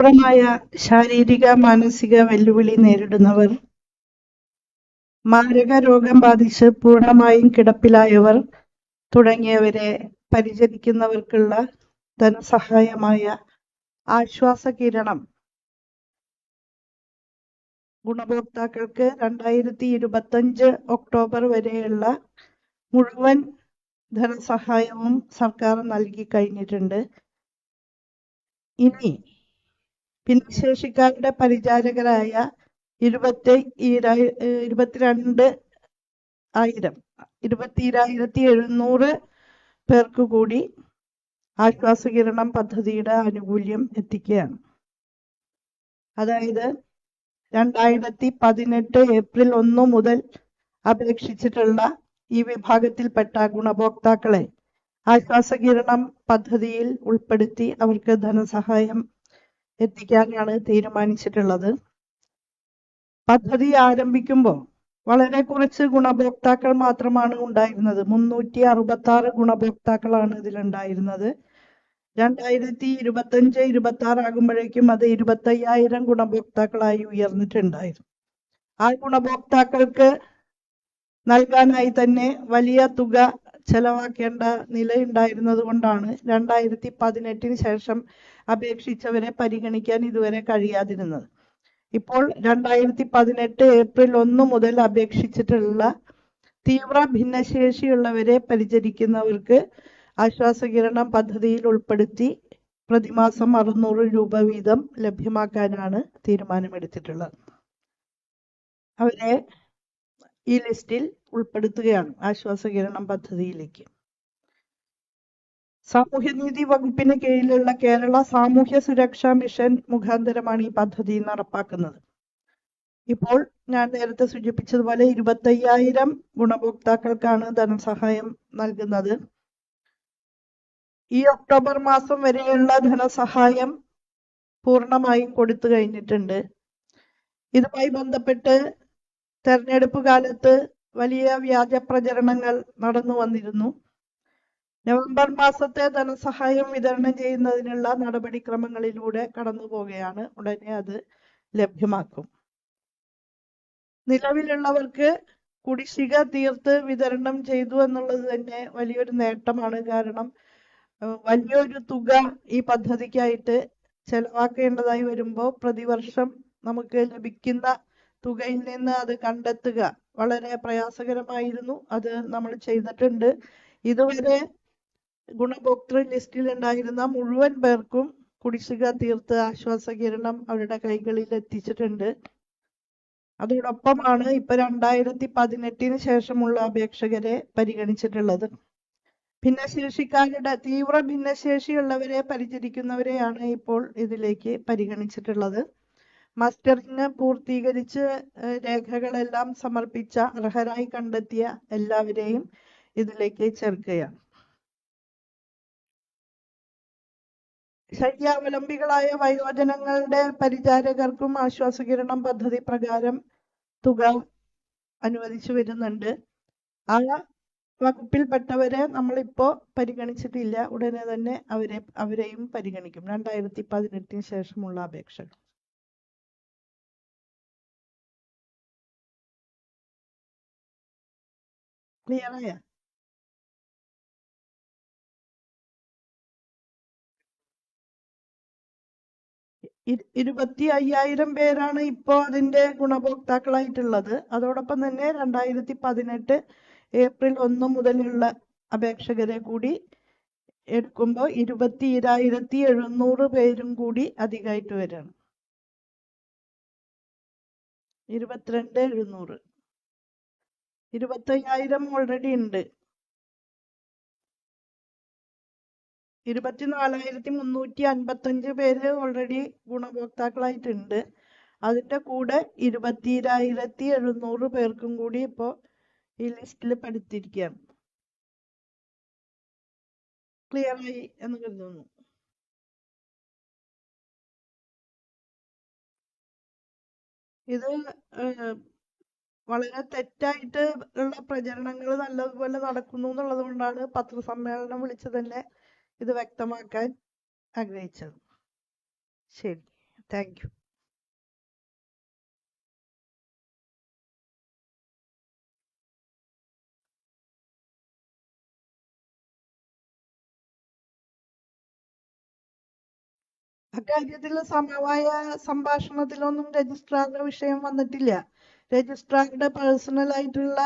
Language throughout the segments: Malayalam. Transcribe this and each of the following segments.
തീവ്രമായ ശാരീരിക മാനസിക വെല്ലുവിളി നേരിടുന്നവർ മാരക രോഗം ബാധിച്ച് പൂർണമായും കിടപ്പിലായവർ തുടങ്ങിയവരെ പരിചരിക്കുന്നവർക്കുള്ള ധനസഹായമായ ആശ്വാസ കിരണം. ഗുണഭോക്താക്കൾക്ക് രണ്ടായിരത്തി ഇരുപത്തഞ്ച് ഒക്ടോബർ വരെയുള്ള മുഴുവൻ ധനസഹായവും സർക്കാർ നൽകി കഴിഞ്ഞിട്ടുണ്ട്. ഇനി ഭിന്നശേഷിക്കാരുടെ പരിചാരകരായ ഇരുപത്തി ഏഹ് ഇരുപത്തിരണ്ട് ആയിരം ഇരുപത്തിരായിരത്തി എഴുന്നൂറ് പേർക്ക് കൂടി ആശ്വാസകിരണം പദ്ധതിയുടെ ആനുകൂല്യം എത്തിക്കുകയാണ്. അതായത് രണ്ടായിരത്തി പതിനെട്ട് ഏപ്രിൽ ഒന്ന് മുതൽ അപേക്ഷിച്ചിട്ടുള്ള ഈ വിഭാഗത്തിൽപ്പെട്ട ഗുണഭോക്താക്കളെ ആശ്വാസകിരണം പദ്ധതിയിൽ ഉൾപ്പെടുത്തി അവർക്ക് ധനസഹായം എത്തിക്കാനാണ് തീരുമാനിച്ചിട്ടുള്ളത്. പദ്ധതി ആരംഭിക്കുമ്പോൾ വളരെ കുറച്ച് ഗുണഭോക്താക്കൾ മാത്രമാണ് ഉണ്ടായിരുന്നത്. മുന്നൂറ്റി അറുപത്തി ആറ് ഗുണഭോക്താക്കളാണ് ഇതിലുണ്ടായിരുന്നത്. രണ്ടായിരത്തി ഇരുപത്തഞ്ച് ഇരുപത്തി ആറ് ആകുമ്പോഴേക്കും അത് ഇരുപത്തയ്യായിരം ഗുണഭോക്താക്കളായി ഉയർന്നിട്ടുണ്ടായിരുന്നു. ആ ഗുണഭോക്താക്കൾക്ക് നൽകാനായി തന്നെ വലിയ തുക ചെലവാക്കേണ്ട നിലയുണ്ടായിരുന്നത് കൊണ്ടാണ് രണ്ടായിരത്തി പതിനെട്ടിന് ശേഷം അപേക്ഷിച്ചവരെ പരിഗണിക്കാൻ ഇതുവരെ കഴിയാതിരുന്നത്. ഇപ്പോൾ രണ്ടായിരത്തി പതിനെട്ട് ഏപ്രിൽ ഒന്ന് മുതൽ അപേക്ഷിച്ചിട്ടുള്ള തീവ്ര ഭിന്നശേഷിയുള്ളവരെ പരിചരിക്കുന്നവർക്ക് ആശ്വാസകിരണം പദ്ധതിയിൽ ഉൾപ്പെടുത്തി പ്രതിമാസം അറുന്നൂറ് രൂപ വീതം ലഭ്യമാക്കാനാണ് തീരുമാനമെടുത്തിട്ടുള്ളത്. അവരെ ഈ ലിസ്റ്റിൽ ഉൾപ്പെടുത്തുകയാണ് ആശ്വാസകിരണം പദ്ധതിയിലേക്ക്. സാമൂഹ്യനീതി വകുപ്പിന് കീഴിലുള്ള കേരള സാമൂഹ്യ സുരക്ഷാ മിഷൻ മുഖാന്തരമാണ് ഈ പദ്ധതി നടപ്പാക്കുന്നത്. ഇപ്പോൾ ഞാൻ നേരത്തെ സൂചിപ്പിച്ചതുപോലെ ഇരുപത്തയ്യായിരം ഗുണഭോക്താക്കൾക്കാണ് ധനസഹായം നൽകുന്നത്. ഈ ഒക്ടോബർ മാസം വരെയുള്ള ധനസഹായം പൂർണമായും കൊടുത്തു കഴിഞ്ഞിട്ടുണ്ട്. ഇതുമായി ബന്ധപ്പെട്ട് തെരഞ്ഞെടുപ്പ് കാലത്ത് വലിയ വ്യാജ പ്രചരണങ്ങൾ നടന്നു വന്നിരുന്നു. നവംബർ മാസത്തെ ധനസഹായം വിതരണം ചെയ്യുന്നതിനുള്ള നടപടിക്രമങ്ങളിലൂടെ കടന്നു പോവുകയാണ്. ഉടനെ അത് ലഭ്യമാക്കും. നിലവിലുള്ളവർക്ക് കുടിശ്ശിക തീർത്ത് വിതരണം ചെയ്തു എന്നുള്ളത് തന്നെ വലിയൊരു നേട്ടമാണ്. കാരണം വലിയൊരു തുക ഈ പദ്ധതിക്കായിട്ട് ചെലവാക്കേണ്ടതായി വരുമ്പോൾ പ്രതിവർഷം നമുക്ക് ലഭിക്കുന്ന തുകയിൽ നിന്ന് അത് കണ്ടെത്തുക. വളരെ പ്രയാസകരമായിരുന്നു അത് നമ്മൾ ചെയ്തിട്ടുണ്ട്. ഇതുവരെ ഗുണഭോക്തൃ ലിസ്റ്റിൽ ഉണ്ടായിരുന്ന മുഴുവൻ പേർക്കും കുടിശ്ശിക തീർത്ത് ആശ്വാസകിരണം അവരുടെ കൈകളിൽ എത്തിച്ചിട്ടുണ്ട്. അതോടൊപ്പമാണ് ഇപ്പൊ രണ്ടായിരത്തി പതിനെട്ടിന് ശേഷമുള്ള അപേക്ഷകരെ പരിഗണിച്ചിട്ടുള്ളത്. ഭിന്നശേഷിക്കാരുടെ തീവ്ര ഭിന്നശേഷിയുള്ളവരെ പരിചരിക്കുന്നവരെയാണ് ഇപ്പോൾ ഇതിലേക്ക് പരിഗണിച്ചിട്ടുള്ളത്. മസ്റ്ററിങ് പൂർത്തീകരിച്ച് രേഖകളെല്ലാം സമർപ്പിച്ച അർഹരായി കണ്ടെത്തിയ എല്ലാവരെയും ഇതിലേക്ക് ചേർക്കുകയാണ്. ശയ്യാവലംബികളായ വയോജനങ്ങളുടെ പരിചാരകർക്കും ആശ്വാസകിരണം പദ്ധതി പ്രകാരം തുക അനുവദിച്ചു വരുന്നുണ്ട്. ആ വകുപ്പിൽപ്പെട്ടവരെ നമ്മളിപ്പോ പരിഗണിച്ചിട്ടില്ല. ഉടനെ തന്നെ അവരെ അവരെയും പരിഗണിക്കും. രണ്ടായിരത്തി പതിനെട്ടിന് ശേഷമുള്ള അപേക്ഷകൾ. ക്ലിയർ ആയ ഇരുപത്തി അയ്യായിരം പേരാണ് ഇപ്പോൾ അതിന്റെ ഗുണഭോക്താക്കളായിട്ടുള്ളത്. അതോടൊപ്പം തന്നെ രണ്ടായിരത്തി പതിനെട്ട് ഏപ്രിൽ ഒന്ന് മുതലുള്ള അപേക്ഷകരെ കൂടി എടുക്കുമ്പോൾ ഇരുപത്തിയിരായിരത്തി എഴുന്നൂറ് പേരും കൂടി അധികമായിട്ട് വരികയാണ് ഇരുപത്തിരണ്ട് എഴുന്നൂറ്. ഇരുപത്തയ്യായിരം ഓൾറെഡി ഉണ്ട്. ഇരുപത്തിനാലായിരത്തി മുന്നൂറ്റി അൻപത്തഞ്ച് പേര് ഓൾറെഡി ഗുണഭോക്താക്കളായിട്ടുണ്ട്. അതിന്റെ കൂടെ ഇരുപത്തിരായിരത്തി എഴുന്നൂറ് പേർക്കും കൂടി ഇപ്പോ ഈ ലിസ്റ്റിൽ പെടുത്തിയിരിക്കുകയാണ്. ക്ലിയർ ആയി എന്ന് കരുതുന്നു. ഇത് വളരെ തെറ്റായിട്ട് ഉള്ള പ്രചരണങ്ങൾ നല്ലതുപോലെ നടക്കുന്നു എന്നുള്ളത് കൊണ്ടാണ് പത്രസമ്മേളനം വിളിച്ച് തന്നെ ഇത് വ്യക്തമാക്കാൻ ആഗ്രഹിച്ചത്. ശരി. താങ്ക് യു അക്കാര്യത്തിൽ സമവായ സംഭാഷണത്തിലൊന്നും രജിസ്ട്രാറുടെ വിഷയം വന്നിട്ടില്ല. രജിസ്ട്രാറുടെ പേഴ്സണൽ ആയിട്ടുള്ള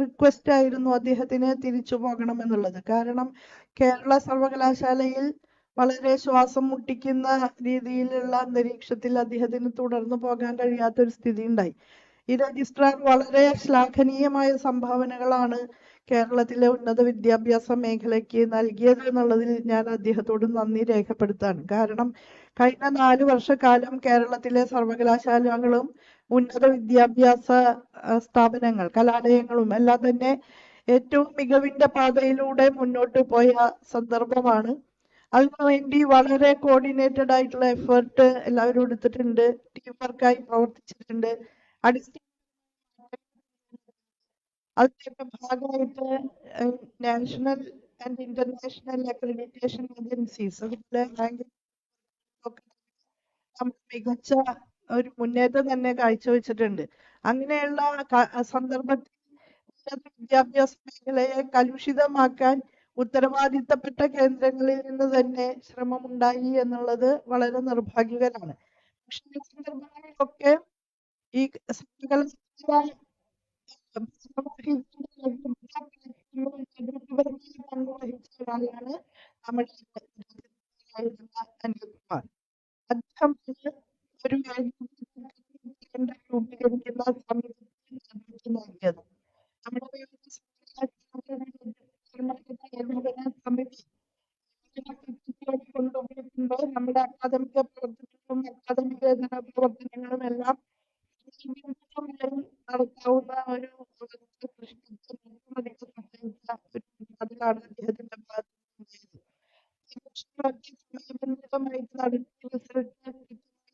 റിക്വസ്റ്റ് ആയിരുന്നു അദ്ദേഹത്തിന് തിരിച്ചു പോകണമെന്നുള്ളത് കാരണം കേരള സർവകലാശാലയിൽ വളരെ ശ്വാസം മുട്ടിക്കുന്ന രീതിയിലുള്ള അന്തരീക്ഷത്തിൽ അദ്ദേഹത്തിന് തുടർന്നു പോകാൻ കഴിയാത്തൊരു സ്ഥിതി ഉണ്ടായി ഈ രജിസ്ട്രാർ വളരെ ശ്ലാഘനീയമായ സംഭാവനകളാണ് കേരളത്തിലെ ഉന്നത വിദ്യാഭ്യാസ മേഖലയ്ക്ക് നൽകിയത് എന്നുള്ളതിൽ ഞാൻ അദ്ദേഹത്തോട് നന്ദി രേഖപ്പെടുത്താണ് കാരണം കഴിഞ്ഞ നാല് വർഷക്കാലം കേരളത്തിലെ സർവകലാശാലകളും ഉന്നത വിദ്യാഭ്യാസ സ്ഥാപനങ്ങൾ കലാലയങ്ങളും എല്ലാം തന്നെ ഏറ്റവും മികവിന്റെ പാതയിലൂടെ മുന്നോട്ട് പോയ സന്ദർഭമാണ്. അതിനുവേണ്ടി വളരെ കോർഡിനേറ്റഡ് ആയിട്ടുള്ള എഫേർട്ട് എല്ലാവരും എടുത്തിട്ടുണ്ട്. ടീം വർക്കായി പ്രവർത്തിച്ചിട്ടുണ്ട്. അതിന്റെ ഭാഗമായിട്ട് national and international accreditation agencies അതുപോലെ മികച്ച ഒരു മുന്നേറ്റം തന്നെ കാഴ്ചവെച്ചിട്ടുണ്ട്. അങ്ങനെയുള്ള സന്ദർഭത്തിൽ വിദ്യാഭ്യാസ മേഖലയെ കലുഷിതമാക്കാൻ ഉത്തരവാദിത്തപ്പെട്ട കേന്ദ്രങ്ങളിൽ നിന്ന് തന്നെ ശ്രമമുണ്ടായി എന്നുള്ളത് വളരെ നിർഭാഗ്യകരമാണ്. പക്ഷേ ഈ സന്ദർഭങ്ങളിലൊക്കെ ഈ ഒരാളാണ് നമ്മുടെ അനിൽകുമാർ അദ്ദേഹം ഒരു കേന്ദ്രം രൂപീകരിക്കുന്ന സമിതിക്ക് നേതൃത്വം നൽകിയത് നമ്മുടെ സമിതി കൊണ്ടുപോയിട്ടുണ്ടോ നമ്മുടെ അക്കാദമിക പ്രവർത്തനങ്ങളും അക്കാദമിക പ്രവർത്തനങ്ങളും എല്ലാം നടത്താവുന്ന ഒരു അതിലാണ് അദ്ദേഹത്തിന്റെ ഭാഗത്ത് സമയബന്ധിതമായിട്ട് നടത്തി റിസൾട്ട്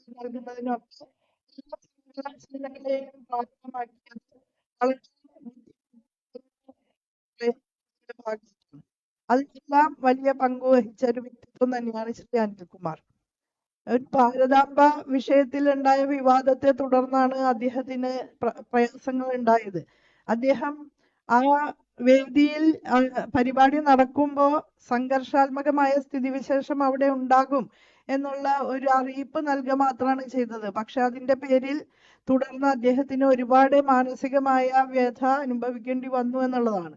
നൽകുന്നതിനൊക്കെ എല്ലാ സർവകലാശാലകളെയും ബാധ്യമാക്കിയത് വളരെ ബുദ്ധിമുട്ടുള്ള ഭാഗത്താണ് അതിലെല്ലാം വലിയ പങ്ക് വഹിച്ച ഒരു വ്യക്തിത്വം തന്നെയാണ് ശ്രീ അനിൽകുമാർ. ഭാരതാംബ വിഷയത്തിൽ ഉണ്ടായ വിവാദത്തെ തുടർന്നാണ് അദ്ദേഹത്തിന് പ്ര- പ്രയാസങ്ങൾ ഉണ്ടായത്. അദ്ദേഹം ആ വേദിയിൽ പരിപാടി നടക്കുമ്പോൾ സംഘർഷാത്മകമായ സ്ഥിതിവിശേഷം അവിടെ ഉണ്ടാകും എന്നുള്ള ഒരു അറിയിപ്പ് നൽകുക മാത്രമാണ് ചെയ്തത്. പക്ഷെ അതിന്റെ പേരിൽ തുടർന്ന് അദ്ദേഹത്തിന് ഒരുപാട് മാനസികമായ വ്യഥ അനുഭവിക്കേണ്ടി വന്നു എന്നുള്ളതാണ്.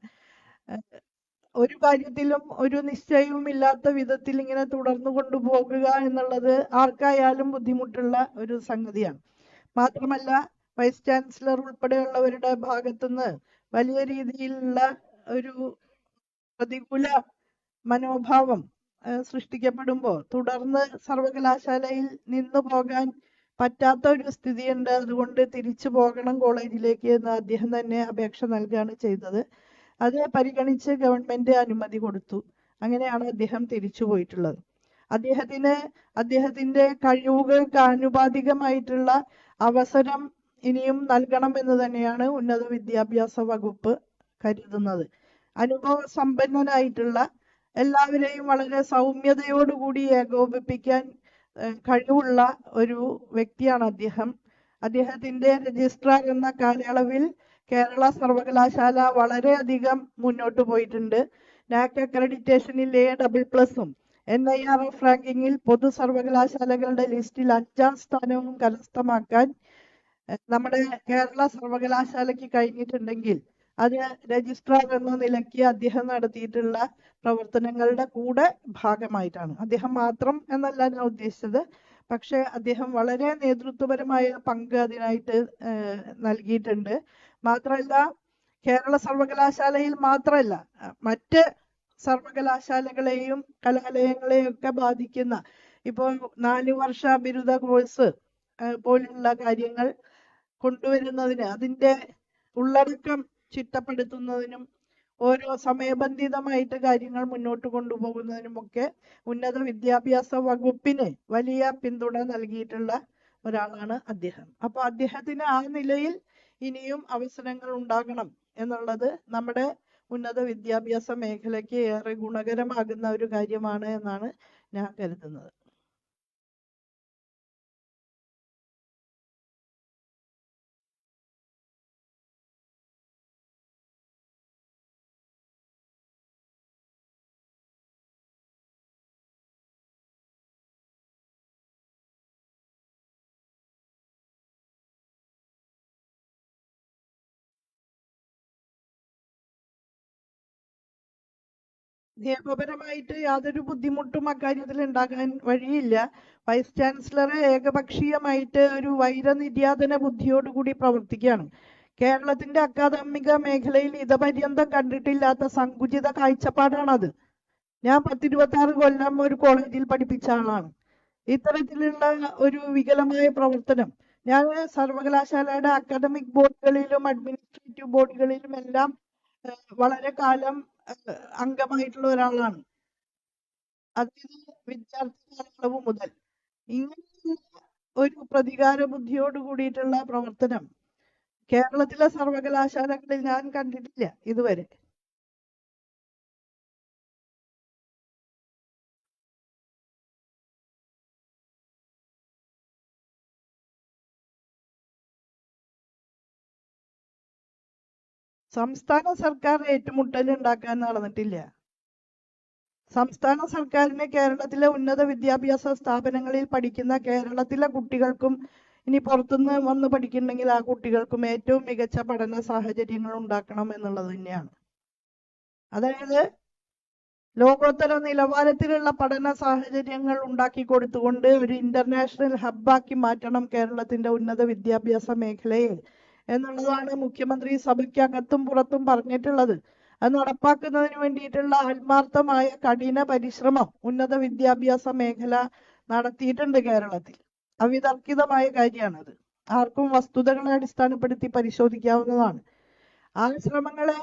ഒരു കാര്യത്തിലും ഒരു നിശ്ചയവും ഇല്ലാത്ത വിധത്തിൽ ഇങ്ങനെ തുടർന്നു കൊണ്ടുപോകുക എന്നുള്ളത് ആർക്കായാലും ബുദ്ധിമുട്ടുള്ള ഒരു സംഗതിയാണ്. മാത്രമല്ല വൈസ് ചാൻസലർ ഉൾപ്പെടെയുള്ളവരുടെ ഭാഗത്തുനിന്ന് വലിയ രീതിയിലുള്ള ഒരു പ്രതികൂല മനോഭാവം സൃഷ്ടിക്കപ്പെടുമ്പോൾ തുടർന്ന് സർവകലാശാലയിൽ നിന്നു പോകാൻ പറ്റാത്ത ഒരു സ്ഥിതിയുണ്ട്. അതുകൊണ്ട് തിരിച്ചു പോകണം കോളേജിലേക്ക് എന്ന് അദ്ദേഹം തന്നെ അപേക്ഷ നൽകുകയാണ് ചെയ്തത്. അത് പരിഗണിച്ച് ഗവൺമെന്റ് അനുമതി കൊടുത്തു. അങ്ങനെയാണ് അദ്ദേഹം തിരിച്ചു പോയിട്ടുള്ളത്. അദ്ദേഹത്തിന് അദ്ദേഹത്തിന്റെ കഴിവുകൾക്ക് ആനുപാതികമായിട്ടുള്ള അവസരം ഇനിയും നൽകണം എന്ന് തന്നെയാണ് ഉന്നത വിദ്യാഭ്യാസ വകുപ്പ് കരുതുന്നത്. അനുഭവ സമ്പന്നനായിട്ടുള്ള എല്ലാവരെയും വളരെ സൗമ്യതയോടുകൂടി ഏകോപിപ്പിക്കാൻ കഴിവുള്ള ഒരു വ്യക്തിയാണ് അദ്ദേഹം. അദ്ദേഹത്തിന്റെ രജിസ്ട്രാർ എന്ന കാലയളവിൽ കേരള സർവകലാശാല വളരെയധികം മുന്നോട്ട് പോയിട്ടുണ്ട്. നാക് അക്രഡിറ്റേഷനിൽ എ ഡബിൾ പ്ലസും എൻ ഐ ആർ എഫ് റാങ്കിങ്ങിൽ പൊതു സർവകലാശാലകളുടെ ലിസ്റ്റിൽ അഞ്ചാം സ്ഥാനവും കരസ്ഥമാക്കാൻ നമ്മുടെ കേരള സർവകലാശാലയ്ക്ക് കഴിഞ്ഞിട്ടുണ്ടെങ്കിൽ അത് രജിസ്ട്രാർ എന്ന നിലയ്ക്ക് അദ്ദേഹം നടത്തിയിട്ടുള്ള പ്രവർത്തനങ്ങളുടെ കൂടെ ഭാഗമായിട്ടാണ്. അദ്ദേഹം മാത്രം എന്നല്ല ഞാൻ ഉദ്ദേശിച്ചത്. പക്ഷെ അദ്ദേഹം വളരെ നേതൃത്വപരമായ പങ്ക് അതിനായിട്ട് നൽകിയിട്ടുണ്ട്. മാത്രമല്ല കേരള സർവകലാശാലയിൽ മാത്രമല്ല മറ്റ് സർവകലാശാലകളെയും കലാലയങ്ങളെയും ഒക്കെ ബാധിക്കുന്ന ഇപ്പോൾ നാല് വർഷ ബിരുദ കോഴ്സ് പോലുള്ള കാര്യങ്ങൾ കൊണ്ടുവരുന്നതിന് അതിന്റെ ഉള്ളടക്കം ചിട്ടപ്പെടുത്തുന്നതിനും ഓരോ സമയബന്ധിതമായിട്ട് കാര്യങ്ങൾ മുന്നോട്ട് കൊണ്ടുപോകുന്നതിനുമൊക്കെ ഉന്നത വിദ്യാഭ്യാസ വകുപ്പിന് വലിയ പിന്തുണ നൽകിയിട്ടുള്ള ഒരാളാണ് അദ്ദേഹം. അപ്പോൾ അദ്ദേഹത്തിന് ആ നിലയിൽ ഇനിയും അവസരങ്ങൾ ഉണ്ടാകണം എന്നുള്ളത് നമ്മുടെ ഉന്നത വിദ്യാഭ്യാസ മേഖലയ്ക്ക് ഏറെ ഗുണകരമാകുന്ന ഒരു കാര്യമാണ് എന്നാണ് ഞാൻ കരുതുന്നത്. നിയമപരമായിട്ട് യാതൊരു ബുദ്ധിമുട്ടും അക്കാര്യത്തിൽ ഉണ്ടാകാൻ വഴിയില്ല. വൈസ് ചാൻസലർ ഏകപക്ഷീയമായിട്ട് ഒരു വൈരനിര്യാതന ബുദ്ധിയോടുകൂടി പ്രവർത്തിക്കുകയാണ്. കേരളത്തിന്റെ അക്കാദമിക മേഖലയിൽ ഇതപര്യന്തം കണ്ടിട്ടില്ലാത്ത സങ്കുചിത കാഴ്ചപ്പാടാണത്. ഞാൻ പത്തിരുപത്തി ആറ് കൊല്ലം ഒരു കോളേജിൽ പഠിപ്പിച്ച ആളാണ്. ഇത്തരത്തിലുള്ള ഒരു വികലമായ പ്രവർത്തനം ഞാൻ സർവകലാശാലയുടെ അക്കാദമിക് ബോർഡുകളിലും അഡ്മിനിസ്ട്രേറ്റീവ് ബോർഡുകളിലും എല്ലാം വളരെ കാലം അംഗമായിട്ടുള്ള ഒരാളാണ്. അതായത് വിദ്യാർത്ഥി കാലയളവ് മുതൽ ഇങ്ങനെയുള്ള ഒരു പ്രതികാര ബുദ്ധിയോട് കൂടിയിട്ടുള്ള പ്രവർത്തനം കേരളത്തിലെ സർവകലാശാലകളിൽ ഞാൻ കണ്ടിട്ടില്ല ഇതുവരെ. സംസ്ഥാന സർക്കാർ ഏറ്റുമുട്ടൽ ഉണ്ടാക്കാൻ നടന്നിട്ടില്ല. സംസ്ഥാന സർക്കാരിന് കേരളത്തിലെ ഉന്നത വിദ്യാഭ്യാസ സ്ഥാപനങ്ങളിൽ പഠിക്കുന്ന കേരളത്തിലെ കുട്ടികൾക്കും ഇനി പുറത്തുനിന്ന് വന്ന് പഠിക്കുന്നുണ്ടെങ്കിൽ ആ കുട്ടികൾക്കും ഏറ്റവും മികച്ച പഠന സാഹചര്യങ്ങൾ ഉണ്ടാക്കണം എന്നുള്ളത് തന്നെയാണ്. അതായത് ലോകോത്തര നിലവാരത്തിലുള്ള പഠന സാഹചര്യങ്ങൾ ഉണ്ടാക്കി കൊടുത്തുകൊണ്ട് ഒരു ഇന്റർനാഷണൽ ഹബ്ബാക്കി മാറ്റണം കേരളത്തിന്റെ ഉന്നത വിദ്യാഭ്യാസ മേഖലയെ. എന്നുള്ളതാണ് മുഖ്യമന്ത്രി സഭയ്ക്കകത്തും പുറത്തും പറഞ്ഞിട്ടുള്ളത്. അത് നടപ്പാക്കുന്നതിന് വേണ്ടിയിട്ടുള്ള ആത്മാർത്ഥമായ കഠിന പരിശ്രമം ഉന്നത വിദ്യാഭ്യാസ മേഖല നടത്തിയിട്ടുണ്ട് കേരളത്തിൽ. അവിതർക്കിതമായ കാര്യമാണത്. ആർക്കും വസ്തുതകളെ അടിസ്ഥാനപ്പെടുത്തി പരിശോധിക്കാവുന്നതാണ്. ആ ശ്രമങ്ങളെ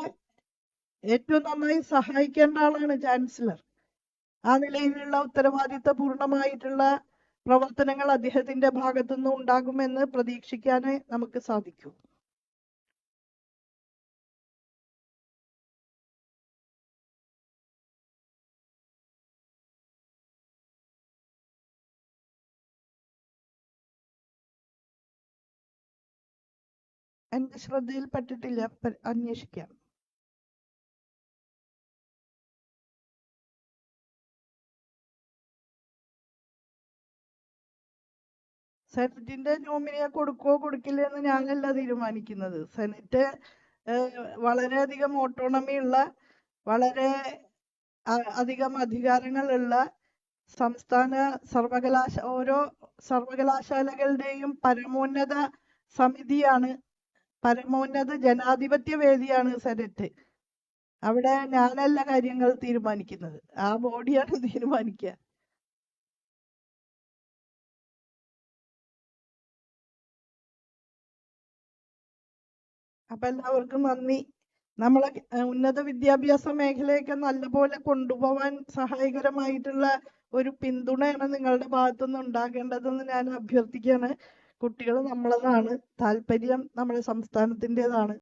ഏറ്റവും നന്നായി സഹായിക്കേണ്ട ആളാണ് ചാൻസലർ. ആ നിലയിലുള്ള ഉത്തരവാദിത്ത പൂർണമായിട്ടുള്ള പ്രവർത്തനങ്ങൾ അദ്ദേഹത്തിന്റെ ഭാഗത്തുനിന്ന് ഉണ്ടാകുമെന്ന് പ്രതീക്ഷിക്കാനേ നമുക്ക് സാധിക്കൂ. എന്റെ ശ്രദ്ധയിൽപ്പെട്ടിട്ടില്ല അന്വേഷിക്കാം. സെനറ്റിന്റെ നോമിനിയെ കൊടുക്കോ കൊടുക്കില്ല എന്ന് ഞാനല്ല തീരുമാനിക്കുന്നത്. സെനറ്റ് വളരെയധികം ഓട്ടോണമി ഉള്ള വളരെ അധികം അധികാരങ്ങളുള്ള സംസ്ഥാന സർവകലാശ ഓരോ സർവകലാശാലകളുടെയും പരമോന്നത സമിതിയാണ് പരമോന്നത ജനാധിപത്യ വേദിയാണ് സെനറ്റ്. അവിടെ ഞാനല്ല കാര്യങ്ങൾ തീരുമാനിക്കുന്നത്. ആ ബോഡിയാണ് തീരുമാനിക്കുക. അപ്പൊ എല്ലാവർക്കും നന്ദി. നമ്മളെ ഉന്നത വിദ്യാഭ്യാസ മേഖലയൊക്കെ നല്ലപോലെ കൊണ്ടുപോവാൻ സഹായകരമായിട്ടുള്ള ഒരു പിന്തുണയാണ് നിങ്ങളുടെ ഭാഗത്തുനിന്ന് ഉണ്ടാകേണ്ടതെന്ന് ഞാൻ അഭ്യർത്ഥിക്കുകയാണ്. കുട്ടികൾ നമ്മളതാണ് താല്പര്യം നമ്മുടെ സംസ്ഥാനത്തിന്റെതാണ്.